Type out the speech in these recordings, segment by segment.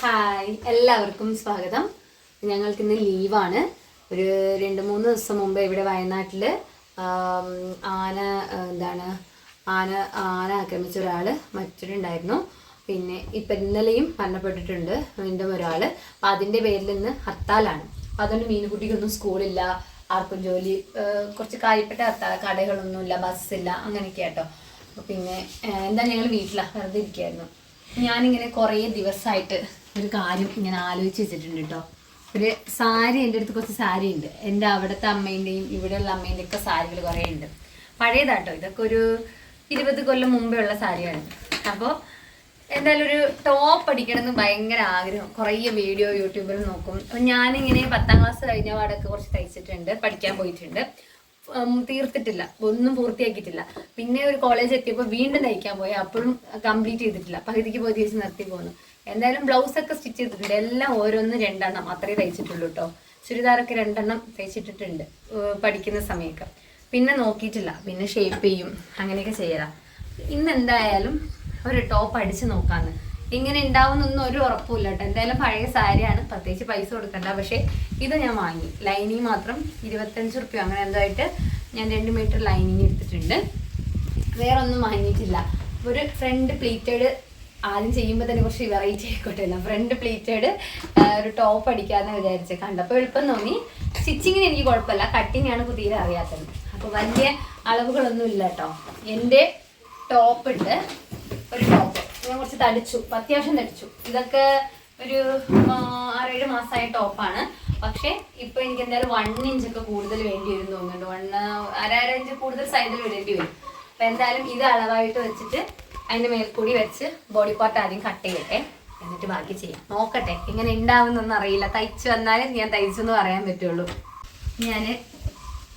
Hi എല്ലാവർക്കും സ്വാഗതം. ഞങ്ങൾക്ക് ഇന്ന് ലീവാണ്. ഒരു രണ്ട് മൂന്ന് ദിവസം മുമ്പ് ഇവിടെ വയനാട്ടിൽ ആന എന്താണ് ആന ആന ആക്രമിച്ച ഒരാൾ മറ്റൊരുണ്ടായിരുന്നു പിന്നെ ഇപ്പം ഇന്നലെയും മരണപ്പെട്ടിട്ടുണ്ട് വീണ്ടും ഒരാൾ അപ്പം അതിന്റെ പേരിൽ ഇന്ന് ഹർത്താലാണ്. അപ്പം അതുകൊണ്ട് മീനുകുട്ടിക്കൊന്നും സ്കൂളില്ല ആർക്കും ജോലി കുറച്ച് കാര്യപ്പെട്ട ഹർത്താൽ കടകളൊന്നുമില്ല ബസ്സില്ല അങ്ങനെയൊക്കെ കേട്ടോ പിന്നെ എന്താ ഞങ്ങൾ വീട്ടിലാണ് വെറുതെ ഇരിക്കുകയായിരുന്നു ഞാനിങ്ങനെ കുറേ ദിവസമായിട്ട് ഒരു കാര്യം ഇങ്ങനെ ആലോചിച്ച് വെച്ചിട്ടുണ്ട് കേട്ടോ ഒരു സാരി എന്റെ അടുത്ത് കുറച്ച് സാരി ഉണ്ട്. എന്റെ അവിടുത്തെ അമ്മേന്റെയും ഇവിടെയുള്ള അമ്മേന്റെയും ഒക്കെ സാരികൾ കുറേ ഉണ്ട്. പഴയതാട്ടോ. ഇതൊക്കെ ഒരു ഇരുപത് കൊല്ലം മുമ്പേ ഉള്ള സാരിയാണ്. അപ്പോൾ എന്തായാലും ഒരു ടോപ്പ് അടിക്കണമെന്ന് ഭയങ്കര ആഗ്രഹം. കുറേ വീഡിയോ യൂട്യൂബിൽ നോക്കും. അപ്പം ഞാനിങ്ങനെ പത്താം ക്ലാസ് കഴിഞ്ഞ പാടൊക്കെ കുറച്ച് തയ്ച്ചിട്ടുണ്ട് പഠിക്കാൻ പോയിട്ടുണ്ട്. തീർത്തിട്ടില്ല. ഒന്നും പൂർത്തിയാക്കിയിട്ടില്ല. പിന്നെ ഒരു കോളേജ് എത്തിയപ്പോൾ വീണ്ടും തയ്ക്കാൻ പോയി. അപ്പോഴും കംപ്ലീറ്റ് ചെയ്തിട്ടില്ല. പകുതിക്ക് പോയി തിരിച്ച് നിർത്തി പോകുന്നു എന്തായാലും ബ്ലൗസ് ഒക്കെ സ്റ്റിച്ച് ചെയ്തിട്ടുണ്ട്. എല്ലാം ഓരോന്ന് രണ്ടെണ്ണം അത്രേ തയ്ച്ചിട്ടുള്ളൂ കേട്ടോ ചുരിദാറൊക്കെ രണ്ടെണ്ണം തയ്ച്ചിട്ടിട്ടുണ്ട് പഠിക്കുന്ന സമയമൊക്കെ പിന്നെ നോക്കിയിട്ടില്ല. പിന്നെ ഷേപ്പ് ചെയ്യും. അങ്ങനെയൊക്കെ ചെയ്യലാ. ഇന്ന് എന്തായാലും ഒരു ടോപ്പ് അടിച്ച് നോക്കാന്ന്. ഇങ്ങനെ ഉണ്ടാവുന്നൊന്നും ഒരു ഉറപ്പുമില്ല കേട്ടോ എന്തായാലും പഴയ സാരിയാണ് പ്രത്യേകിച്ച് പൈസ കൊടുക്കണ്ട. പക്ഷേ ഇത് ഞാൻ വാങ്ങി. ലൈനിങ് മാത്രം ഇരുപത്തഞ്ച് റുപ്യ. അങ്ങനെ എന്തോ ആയിട്ട് ഞാൻ രണ്ട് മീറ്റർ ലൈനിങ് എടുത്തിട്ടുണ്ട്. വേറെ ഒന്നും വാങ്ങിയിട്ടില്ല. ഒരു ഫ്രണ്ട് പ്ലീറ്റഡ് ആദ്യം ചെയ്യുമ്പോൾ തന്നെ കുറച്ച് വെറൈറ്റി ആയിക്കോട്ടെ ഫ്രണ്ട് പ്ലീറ്റഡ് ഒരു ടോപ്പ് അടിക്കാന്ന് വിചാരിച്ച്. കണ്ടപ്പോൾ എളുപ്പം തോന്നി. സ്റ്റിച്ചിങ്ങിന് എനിക്ക് കുഴപ്പമില്ല. കട്ടിങ് ആണ് തീരെ അറിയാത്തത്. അപ്പോൾ വലിയ അളവുകളൊന്നും ഇല്ല കേട്ടോ എന്റെ ടോപ്പ് ഉണ്ട്. ഒരു ടോപ്പ് ഞാൻ കുറച്ച് തടിച്ചു അത്യാവശ്യം തടിച്ചു. ഇതൊക്കെ ഒരു ആറേഴ് മാസമായ ടോപ്പാണ് പക്ഷെ ഇപ്പൊ എനിക്ക് എന്തായാലും വൺ ഇഞ്ച് ഒക്കെ കൂടുതൽ വേണ്ടി വരും തോന്നുന്നുണ്ട്. വൺ അര അര ഇഞ്ച് കൂടുതൽ സൈഡിൽ വിടേണ്ടി വരും. അപ്പൊ എന്തായാലും ഇത് അളവായിട്ട് വെച്ചിട്ട് അതിന്റെ മേൽക്കൂടി വെച്ച് ബോഡി പാർട്ട് ആദ്യം കട്ട് ചെയ്യട്ടെ. എന്നിട്ട് ബാക്കി ചെയ്യാം. നോക്കട്ടെ എങ്ങനെ ഉണ്ടാവുന്നൊന്നും അറിയില്ല. തയ്ച്ചു വന്നാലും ഞാൻ തയ്ച്ചു എന്ന് പറയാൻ പറ്റുള്ളൂ. ഞാൻ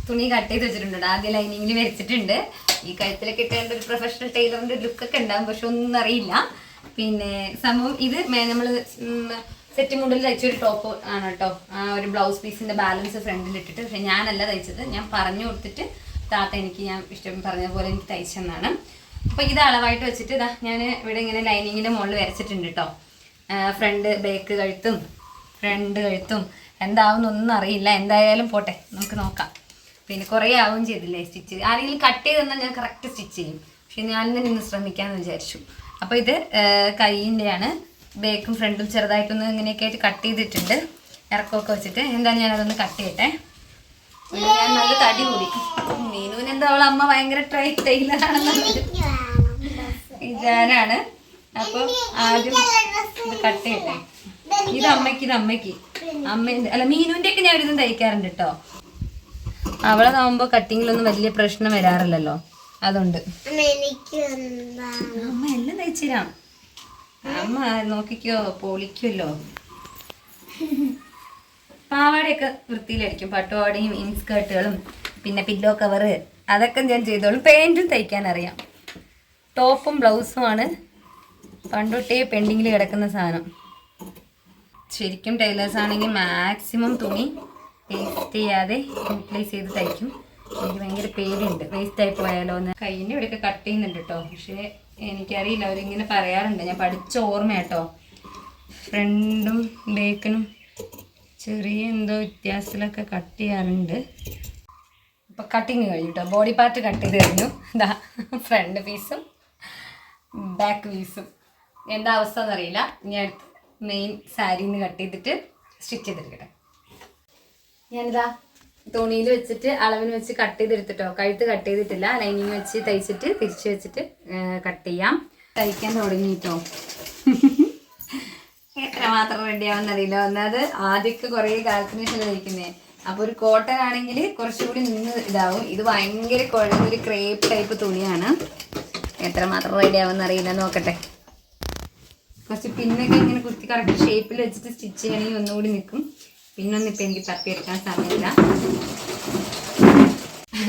തുണി കട്ട് ചെയ്ത് വെച്ചിട്ടുണ്ട്. ആദ്യം ലൈനിങ്ങിൽ വരച്ചിട്ടുണ്ട് ഈ കഴുത്തിലൊക്കെ ഇട്ടേണ്ട ഒരു പ്രൊഫഷണൽ ടൈലറിന്റെ ലുക്ക് ഒക്കെ ഉണ്ടാവും പക്ഷെ ഒന്നും അറിയില്ല. പിന്നെ സംഭവം ഇത് നമ്മൾ സെറ്റ് മുണ്ടിൽ തയ്ച്ച ഒരു ടോപ്പ് ആണ് കേട്ടോ. ആ ഒരു ബ്ലൗസ് പീസിന്റെ ബാലൻസ് ഫ്രണ്ടിൽ ഇട്ടിട്ട് പക്ഷെ ഞാനല്ല തയ്ച്ചത്. ഞാൻ പറഞ്ഞു കൊടുത്തിട്ട് താത്ത എനിക്ക് ഞാൻ ഇഷ്ടം പറഞ്ഞ പോലെ എനിക്ക് തയ്ച്ചെന്നാണ്. അപ്പൊ ഇത് അളവായിട്ട് വെച്ചിട്ട് ഇതാ ഞാൻ ഇവിടെ ഇങ്ങനെ ലൈനിങ്ങിന്റെ മുകളിൽ വരച്ചിട്ടുണ്ട് കേട്ടോ. ഫ്രണ്ട് ബേക്ക് കഴുത്തും ഫ്രണ്ട് കഴുത്തും. എന്താവുന്നൊന്നും അറിയില്ല. എന്തായാലും പോട്ടെ നമുക്ക് നോക്കാം. പിന്നെ കുറേ ആവുകയും ചെയ്തില്ലേ സ്റ്റിച്ച് ആരെങ്കിലും കട്ട് ചെയ്ത് തന്നാൽ ഞാൻ കറക്റ്റ് സ്റ്റിച്ച് ചെയ്യും. പക്ഷെ ഞാൻ നിന്ന് ശ്രമിക്കാമെന്ന് വിചാരിച്ചു. അപ്പോൾ ഇത് കൈയിന്റെയാണ്. ബേക്കും ഫ്രണ്ടും ചെറുതായിട്ടൊന്ന് ഇങ്ങനെയൊക്കെ ആയിട്ട് കട്ട് ചെയ്തിട്ടുണ്ട്. ഇറക്കമൊക്കെ വെച്ചിട്ട് എന്തായാലും ഞാനതൊന്ന് കട്ട് ചെയ്യട്ടെ. ഞാൻ നല്ല തടി കൂടി. മീനുവിന് എന്താ അവളെ അമ്മ ഭയങ്കര ട്രൈ ടൈലറാണെന്നുള്ളത് ഞാനാണ് അപ്പോൾ ആദ്യം ഇത് കട്ട് ചെയ്യട്ടെ. ഇത് അമ്മയ്ക്ക് ഇത് അമ്മയ്ക്ക്. അമ്മ അല്ല മീനുവിന്റെ ഒക്കെ ഞാൻ തയ്ക്കാറുണ്ട് കേട്ടോ. അവളെ താവുമ്പോ കട്ടിങ്ങിലൊന്നും വലിയ പ്രശ്നം വരാറില്ലല്ലോ. അതുണ്ട്. അമ്മ എല്ലാം തയ്ച്ചിരാം അമ്മ നോക്കിക്കോ പൊളിക്കുമല്ലോ പാവാടയൊക്കെ വൃത്തിയിലടിക്കും. ഇൻ ഇൻസ്കേർട്ടുകളും പിന്നെ പില്ലോ കവറ് അതൊക്കെ ഞാൻ ചെയ്തോളും. പാന്റും തയ്ക്കാൻ അറിയാം ടോപ്പും ബ്ലൗസുമാണ് പണ്ടൊട്ടേ പെൻഡിങ്ങിൽ കിടക്കുന്ന സാധനം. ശരിക്കും ടൈലേഴ്സ് ആണെങ്കിൽ മാക്സിമം തുണി വേസ്റ്റ് ചെയ്യാതെ യൂട്ടിലൈസ് ചെയ്ത് തയ്ക്കും. എനിക്ക് ഭയങ്കര പേടിയുണ്ട്. വേസ്റ്റ് ആയി പോയാലോ എന്ന്. കയ്യിന്റെ ഇവിടെയൊക്കെ കട്ട് ചെയ്യുന്നുണ്ട് കേട്ടോ പക്ഷേ എനിക്കറിയില്ല. അവരിങ്ങനെ പറയാറുണ്ട്. ഞാൻ പഠിച്ച ഓർമ്മ കേട്ടോ ഫ്രണ്ടും ബേക്കിനും ചെറിയ എന്തോ വ്യത്യാസത്തിലൊക്കെ കട്ട് ചെയ്യാറുണ്ട്. അപ്പോൾ കട്ടിങ് കഴിഞ്ഞു കേട്ടോ ബോഡി പാർട്ട് കട്ട് ചെയ്ത് കഴിഞ്ഞു. ഇതാ ഫ്രണ്ട് പീസും ബാക്ക് പീസും എന്താ അവസ്ഥ എന്നറിയില്ല. ഞാൻ മെയിൻ സാരിന്ന് കട്ട് ചെയ്തിട്ട് സ്റ്റിച്ച് ചെയ്തെടുക്കട്ടെ. ഞാനിതാ തുണിയിൽ വെച്ചിട്ട് അളവിന് വെച്ച് കട്ട് ചെയ്തെടുത്തിട്ടോ. കഴുത്ത് കട്ട് ചെയ്തിട്ടില്ല. ലൈനിങ് വെച്ച് തയ്ച്ചിട്ട് തിരിച്ചു വെച്ചിട്ട് കട്ട് ചെയ്യാം. തയ്ക്കാൻ തുടങ്ങിയിട്ടോ എത്ര മാത്രം റെഡി ആവുന്നറിയില്ല ഒന്നത് ആദ്യമൊക്കെ കുറേ ശേഷം തയ്ക്കുന്നേ. അപ്പോൾ ഒരു കോട്ടൺ ആണെങ്കിൽ കുറച്ചുകൂടി നിന്ന് ഇതാവും. ഇത് ഭയങ്കര കുഴഞ്ഞൊരു ക്രേപ്പ് ടൈപ്പ് തുണിയാണ്. എത്ര മാത്രം റെഡി ആവുമെന്ന് അറിയില്ല. നോക്കട്ടെ. കുറച്ച് പിന്നൊക്കെ ഇങ്ങനെ കുത്തി കറക്റ്റ് ഷേപ്പിൽ വെച്ചിട്ട് സ്റ്റിച്ച് ചെയ്യണമെങ്കിൽ ഒന്നുകൂടി നിൽക്കും. പിന്നൊന്നും ഇപ്പം എനിക്ക് തപ്പിയെടുക്കാൻ സമയമില്ല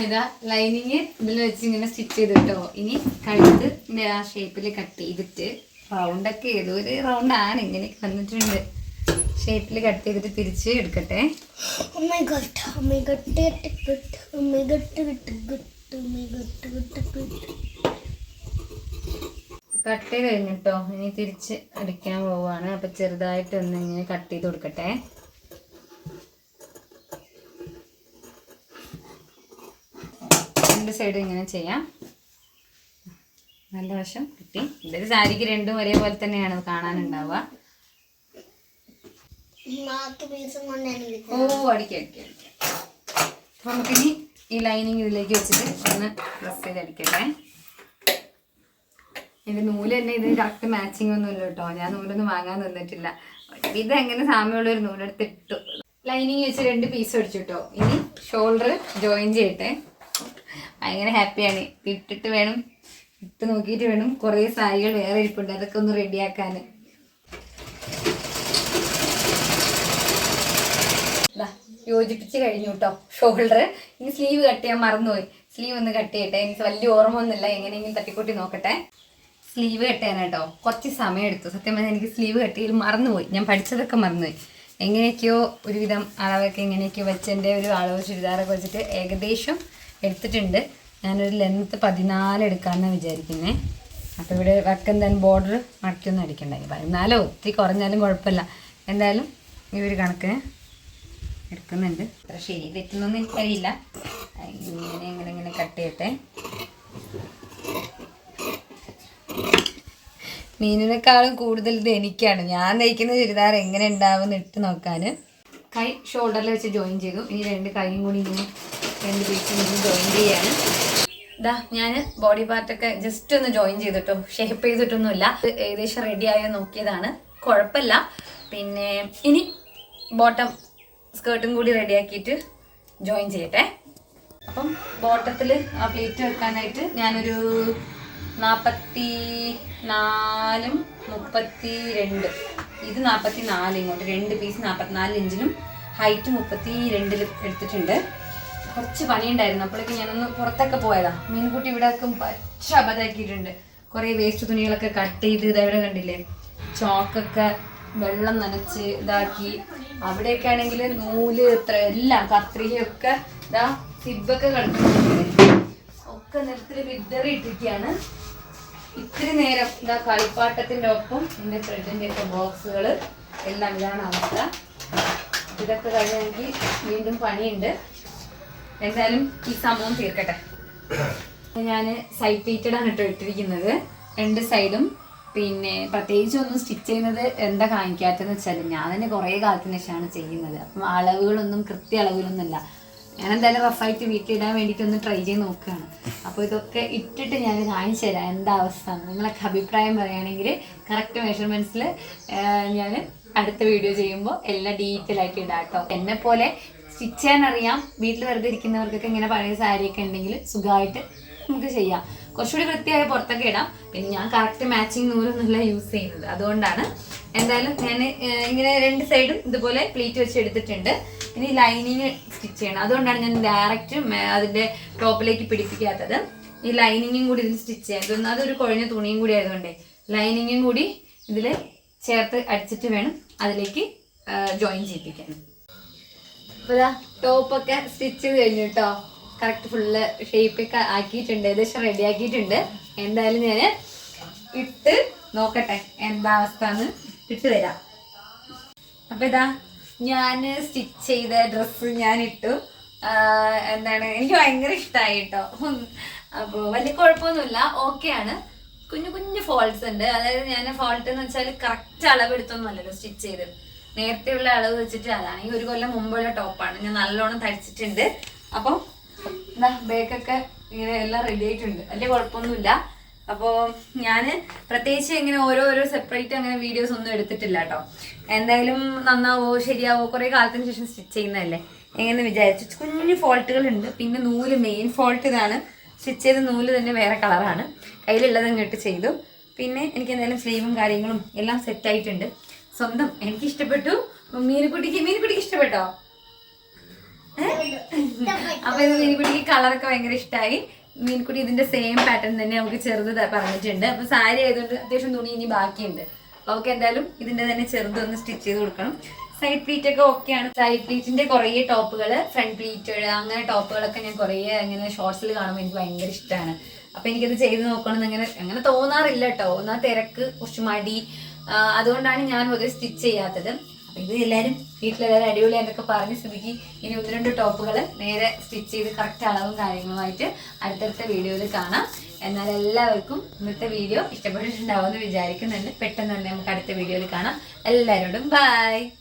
ഇതാ ലൈനിങ് ഇതിൽ വെച്ച് ഇങ്ങനെ സ്റ്റിച്ച് ചെയ്ത് കേട്ടോ ഇനി കഴുത്ത് ഇങ്ങനെ ആ ഷേപ്പിൽ കട്ട് ചെയ്തിട്ട് റൗണ്ടൊക്കെ ഏതോ ഒരു റൗണ്ട് ആണ് ഇങ്ങനെ വന്നിട്ടുണ്ട് ഷേപ്പിൽ കട്ട് ചെയ്തിട്ട് തിരിച്ച് എടുക്കട്ടെ Oh oh oh oh. Cut ചെയ്ത് കഴിഞ്ഞിട്ടോ ഇനി തിരിച്ച് അടിക്കാൻ പോവാണ് അപ്പൊ ചെറുതായിട്ട് ഒന്ന് ഇങ്ങനെ കട്ട് ചെയ്ത് കൊടുക്കട്ടെ രണ്ട് സൈഡും ഇങ്ങനെ ചെയ്യാം. നല്ല വശം കിട്ടി. ഇതൊരു സാരിക്ക് രണ്ടും ഒരേപോലെ തന്നെയാണ് കാണാനുണ്ടാവുക. ഓ അടിക്കാം അടിക്കാം അടിക്കാം. അപ്പൊ നമുക്കിനി ഈ ലൈനിങ് ഇതിലേക്ക് വെച്ചിട്ട് ഒന്ന് പ്രസ് ചെയ്ത് അടിക്കട്ടെ. എന്റെ നൂൽ തന്നെ ഇതിന് കറക്റ്റ് മാച്ചിങ് ഒന്നും ഇല്ല കേട്ടോ. ഞാൻ നൂലൊന്നും വാങ്ങാൻ നിന്നിട്ടില്ല. ഇത് എങ്ങനെ സാമ്യമുള്ള ഒരു നൂലെടുത്ത് ഇട്ടു. ലൈനിങ് വെച്ച് രണ്ട് പീസ് അടിച്ചു കേട്ടോ. ഇനി ഷോൾഡർ ജോയിൻ ചെയ്യട്ടെ. ഭയങ്കര ഹാപ്പിയാണ്. ഇട്ടിട്ട് വേണം ഇട്ട് നോക്കിയിട്ട് വേണം കുറേ സാരികൾ വേറെ ഇരിപ്പുണ്ട്. അതൊക്കെ ഒന്ന് റെഡിയാക്കാൻ യോജിപ്പിച്ച് കഴിഞ്ഞു കേട്ടോ ഷോൾഡർ ഇനി സ്ലീവ് കട്ട് ചെയ്യാൻ മറന്നുപോയി. സ്ലീവ് ഒന്ന് കട്ട് ചെയ്യട്ടെ. എനിക്ക് വലിയ ഓർമ്മ ഒന്നുമില്ല എങ്ങനെയെങ്കിലും തട്ടിക്കൂട്ടി നോക്കട്ടെ. സ്ലീവ് കട്ട് ചെയ്യാൻ കേട്ടോ കുറച്ച് സമയം എടുത്തു. സത്യം പറഞ്ഞാൽ എനിക്ക് സ്ലീവ് കട്ട് ചെയ്ത് മറന്നുപോയി. ഞാൻ പഠിച്ചതൊക്കെ മറന്നുപോയി. എങ്ങനെയൊക്കെയോ ഒരുവിധം അളവൊക്കെ എങ്ങനെയൊക്കെയോ വെച്ച് എന്റെ ഒരു അളവ് ചുരിദാറൊക്കെ വെച്ചിട്ട് ഏകദേശം എടുത്തിട്ടുണ്ട്. ഞാനൊരു ലെങ്ത്ത് പതിനാല് എടുക്കാമെന്നാണ് വിചാരിക്കുന്നത് അപ്പോൾ ഇവിടെ വക്കം തന്നെ ബോർഡർ മടക്കിയൊന്നും അടിക്കണ്ടായി പതിനാലോ ഒത്തിരി കുറഞ്ഞാലും കുഴപ്പമില്ല. എന്തായാലും ഈ ഒരു കണക്ക് എടുക്കുന്നുണ്ട്. അത്ര ശരി തെറ്റുന്നൊന്നും എനിക്കറിയില്ല ഇങ്ങനെ ഇങ്ങനെ ഇങ്ങനെ കട്ട് ചെയ്യട്ടെ. മീനിനേക്കാളും കൂടുതൽ ഇത് എനിക്കാണ്. ഞാൻ നയിക്കുന്ന ചുരിദാർ എങ്ങനെ ഉണ്ടാവും ഇട്ട് നോക്കാൻ കൈ ഷോൾഡറിൽ വെച്ച് ജോയിൻ ചെയ്തു. ഈ രണ്ട് കൈയും കൂടി ഇങ്ങനെ രണ്ട് പീസും ജോയിൻ ചെയ്യാണ്. ഇതാ ഞാൻ ബോഡി പാർട്ടൊക്കെ ജസ്റ്റ് ഒന്ന് ജോയിൻ ചെയ്തിട്ടും. ഷേപ്പ് ചെയ്തിട്ടൊന്നുമില്ല. ഏകദേശം റെഡി ആയോ നോക്കിയതാണ്. കുഴപ്പമില്ല. പിന്നെ ഇനി ബോട്ടം സ്കേർട്ടും കൂടി റെഡിയാക്കിയിട്ട് ജോയിൻ ചെയ്യട്ടെ. അപ്പം ബോട്ടത്തിൽ ആ പ്ലേറ്റ് വെക്കാനായിട്ട് ഞാനൊരു നാൽപ്പത്തി നാലും മുപ്പത്തി രണ്ട് ഇത് നാൽപ്പത്തി നാല് ഇങ്ങോട്ട്. രണ്ട് പീസ് നാൽപ്പത്തിനാല് ഇഞ്ചിലും ഹൈറ്റ് മുപ്പത്തി രണ്ടിലും എടുത്തിട്ടുണ്ട്. കുറച്ച് പണിയുണ്ടായിരുന്നു. അപ്പോഴേക്കും ഞാനൊന്ന് പുറത്തൊക്കെ പോയതാ. മീൻകുട്ടി ഇവിടെ പച്ച അബദ്ധമാക്കിയിട്ടുണ്ട്. കുറേ വേസ്റ്റ് തുണികളൊക്കെ കട്ട് ചെയ്ത് ഇതവിടെ കണ്ടില്ലേ? ചോക്കൊക്കെ വെള്ളം നനച്ച് ഇതാക്കി. അവിടെയൊക്കെ ആണെങ്കിൽ നൂൽ ഇത്ര എല്ലാം കത്രികയൊക്കെ ഇതാ സിബൊക്കെ കിടക്കുന്നുണ്ട് ഒക്കെ നിരത്തിൽ വിദറി ഇട്ടിരിക്കുകയാണ് ഇത്തിരി നേരം ഇതാ കളിപ്പാട്ടത്തിന്റെ ഒപ്പം എന്റെ ത്രെഡിന്റെ ഒക്കെ ബോക്സുകൾ എല്ലാം ഇതാണ് അവസ്ഥ. ഇതൊക്കെ കഴിഞ്ഞെങ്കിൽ വീണ്ടും പണിയുണ്ട്. എന്തായാലും ഈ സംഭവം തീർക്കട്ടെ. ഞാൻ സൈഡ് പീറ്റഡ് ആണ് കേട്ടോ ഇട്ടിരിക്കുന്നത്. രണ്ട് സൈഡും. പിന്നെ പ്രത്യേകിച്ച് ഒന്നും സ്റ്റിച്ച് ചെയ്യുന്നത് എന്താ കാണിക്കാത്തതെന്ന് വെച്ചാൽ ഞാൻ തന്നെ കുറേ കാലത്തിന് ശേഷമാണ് ചെയ്യുന്നത്. അപ്പം അളവുകളൊന്നും കൃത്യ അളവിലൊന്നുമില്ല. ഞാൻ എന്തായാലും റഫായിട്ട് വീട്ടിലിടാൻ വേണ്ടിയിട്ട് ഒന്ന് ട്രൈ ചെയ്ത് നോക്കുകയാണ്. അപ്പോൾ ഇതൊക്കെ ഇട്ടിട്ട് ഞാൻ കാണിച്ചു തരാം എന്താ അവസ്ഥ. നിങ്ങളൊക്കെ അഭിപ്രായം പറയുകയാണെങ്കിൽ കറക്റ്റ് മെഷർമെന്റ്സിൽ ഞാൻ അടുത്ത വീഡിയോ ചെയ്യുമ്പോൾ എല്ലാം ഡീറ്റെയിൽ ആയിട്ട് ഇടാം കേട്ടോ. എന്നെ പോലെ സ്റ്റിച്ച് ചെയ്യാൻ അറിയാം വീട്ടിൽ വെറുതെ ഇരിക്കുന്നവർക്കൊക്കെ ഇങ്ങനെ പഴയ ഒക്കെ ഉണ്ടെങ്കിൽ സുഖമായിട്ട് നമുക്ക് ചെയ്യാം. കുറച്ചുകൂടി വൃത്തിയായ പുറത്തൊക്കെ ഇടാം. പിന്നെ ഞാൻ കറക്റ്റ് മാച്ചിങ് നൂലൊന്നുമില്ല യൂസ് ചെയ്യുന്നത്. അതുകൊണ്ടാണ് എന്തായാലും ഞാൻ ഇങ്ങനെ രണ്ട് സൈഡും ഇതുപോലെ പ്ലീറ്റ് വെച്ച് എടുത്തിട്ടുണ്ട്. ഇനി ലൈനിങ് സ്റ്റിച്ച് ചെയ്യണം. അതുകൊണ്ടാണ് ഞാൻ ഡയറക്റ്റ് അതിന്റെ ടോപ്പിലേക്ക് പിടിപ്പിക്കാത്തത്. ഈ ലൈനിങ്ങും കൂടി ഇതിൽ സ്റ്റിച്ച് ചെയ്യാം. ഇതൊന്നും അതൊരു കുഴഞ്ഞ തുണിയും കൂടി ആയതുകൊണ്ടേ ലൈനിങ്ങും കൂടി ഇതിൽ ചേർത്ത് അടിച്ചിട്ട് വേണം അതിലേക്ക് ജോയിൻ ചെയ്യിപ്പിക്കാൻ. ടോപ്പൊക്കെ സ്റ്റിച്ച് കഴിഞ്ഞു കേട്ടോ കറക്റ്റ് ഫുള്ള് ഷേപ്പൊക്കെ ആക്കിയിട്ടുണ്ട്. ഏകദേശം റെഡി ആക്കിയിട്ടുണ്ട്. എന്തായാലും ഞാൻ ഇട്ട് നോക്കട്ടെ എന്താ അവസ്ഥ എന്ന് ഇട്ട് തരാം. അപ്പൊ ഇതാ ഞാൻ സ്റ്റിച്ച് ചെയ്ത ഡ്രസ്സ് ഞാൻ ഇട്ടു. എന്താണ് എനിക്ക് ഭയങ്കര ഇഷ്ടമായി കേട്ടോ അപ്പോൾ വലിയ കുഴപ്പമൊന്നുമില്ല. ആണ്. കുഞ്ഞു കുഞ്ഞു ഫോൾട്ട്സ് ഉണ്ട്. അതായത് ഞാൻ ഫോൾട്ട് എന്ന് വെച്ചാൽ കറക്റ്റ് അളവെടുത്തൊന്നുമല്ലല്ലോ സ്റ്റിച്ച് ചെയ്തത് നേരത്തെയുള്ള അളവ് വെച്ചിട്ട് അതാണ്. ഈ ഒരു കൊല്ലം മുമ്പുള്ള ടോപ്പാണ് ഞാൻ നല്ലോണം തയ്ച്ചിട്ടുണ്ട് അപ്പം എന്താ ബേക്കൊക്കെ ഇങ്ങനെ എല്ലാം റെഡി ആയിട്ടുണ്ട്. വലിയ കുഴപ്പമൊന്നുമില്ല. അപ്പോൾ ഞാൻ പ്രത്യേകിച്ച് ഇങ്ങനെ ഓരോരോ സെപ്പറേറ്റ് അങ്ങനെ വീഡിയോസ് ഒന്നും എടുത്തിട്ടില്ല കേട്ടോ എന്തായാലും നന്നാവോ ശരിയാവോ കുറേ കാലത്തിന് ശേഷം സ്റ്റിച്ച് ചെയ്യുന്നതല്ലേ? എങ്ങനെ വിചാരിച്ചു. കുഞ്ഞു ഫോൾട്ടുകൾ ഉണ്ട് പിന്നെ നൂൽ മെയിൻ ഫോൾട്ട് ഇതാണ്. സ്റ്റിച്ച് ചെയ്ത നൂൽ തന്നെ വേറെ കളറാണ് കയ്യിലുള്ളത് ഇങ്ങോട്ട് ചെയ്തു. പിന്നെ എനിക്ക് എന്തായാലും സ്ലീവും കാര്യങ്ങളും എല്ലാം സെറ്റ് ആയിട്ടുണ്ട്. സ്വന്തം. എനിക്ക് ഇഷ്ടപ്പെട്ടു മീനുകുട്ടിക്ക് മീനുകുട്ടിക്ക് ഇഷ്ടപ്പെട്ടോ? അപ്പൊ ഇത് മീൻകുട്ടിക്ക് കളറൊക്കെ ഭയങ്കര ഇഷ്ടമായി മീൻകുട്ടി ഇതിന്റെ സെയിം പാറ്റേൺ തന്നെ നമുക്ക് ചെറുത് പറഞ്ഞിട്ടുണ്ട്. അപ്പൊ സാരി ആയതുകൊണ്ട് അത്യാവശ്യം തുണി ഇനി ബാക്കിയുണ്ട്. അപ്പൊ നമുക്ക് എന്തായാലും ഇതിന്റെ തന്നെ ചെറുതൊന്ന് സ്റ്റിച്ച് ചെയ്ത് കൊടുക്കണം. സൈഡ് പ്ലീറ്റ് ഒക്കെ ഓക്കെയാണ് സൈഡ് പ്ലീറ്റിന്റെ കുറേ ടോപ്പുകൾ ഫ്രണ്ട് പ്ലീറ്റ് അങ്ങനെ ടോപ്പുകളൊക്കെ ഞാൻ കുറേ അങ്ങനെ ഷോർട്സിൽ കാണുമ്പോൾ എനിക്ക് ഭയങ്കര ഇഷ്ടമാണ് അപ്പൊ എനിക്കത് ചെയ്ത് നോക്കണം എന്ന് അങ്ങനെ അങ്ങനെ തോന്നാറില്ല കേട്ടോ ഒന്നാ തിരക്ക് കുറച്ച് മടി. അതുകൊണ്ടാണ് ഞാൻ പൊതുവെ സ്റ്റിച്ച് ചെയ്യാത്തത്. അപ്പൊ ഇത് എല്ലാവരും വീട്ടിലെല്ലാവരും അടിപൊളി എന്നൊക്കെ പറഞ്ഞ് സ്ഥിതിക്ക് ഇനി ഒന്ന് രണ്ട് ടോപ്പുകൾ നേരെ സ്റ്റിച്ച് ചെയ്ത് കറക്റ്റ് അളവും കാര്യങ്ങളുമായിട്ട് അടുത്തടുത്ത വീഡിയോയിൽ കാണാം. എന്നാൽ എല്ലാവർക്കും ഇന്നത്തെ വീഡിയോ ഇഷ്ടപ്പെട്ടിട്ടുണ്ടാവുമെന്ന് വിചാരിക്കുന്നുണ്ട്. പെട്ടെന്ന് തന്നെ നമുക്ക് അടുത്ത വീഡിയോയിൽ കാണാം. എല്ലാവരോടും ബൈ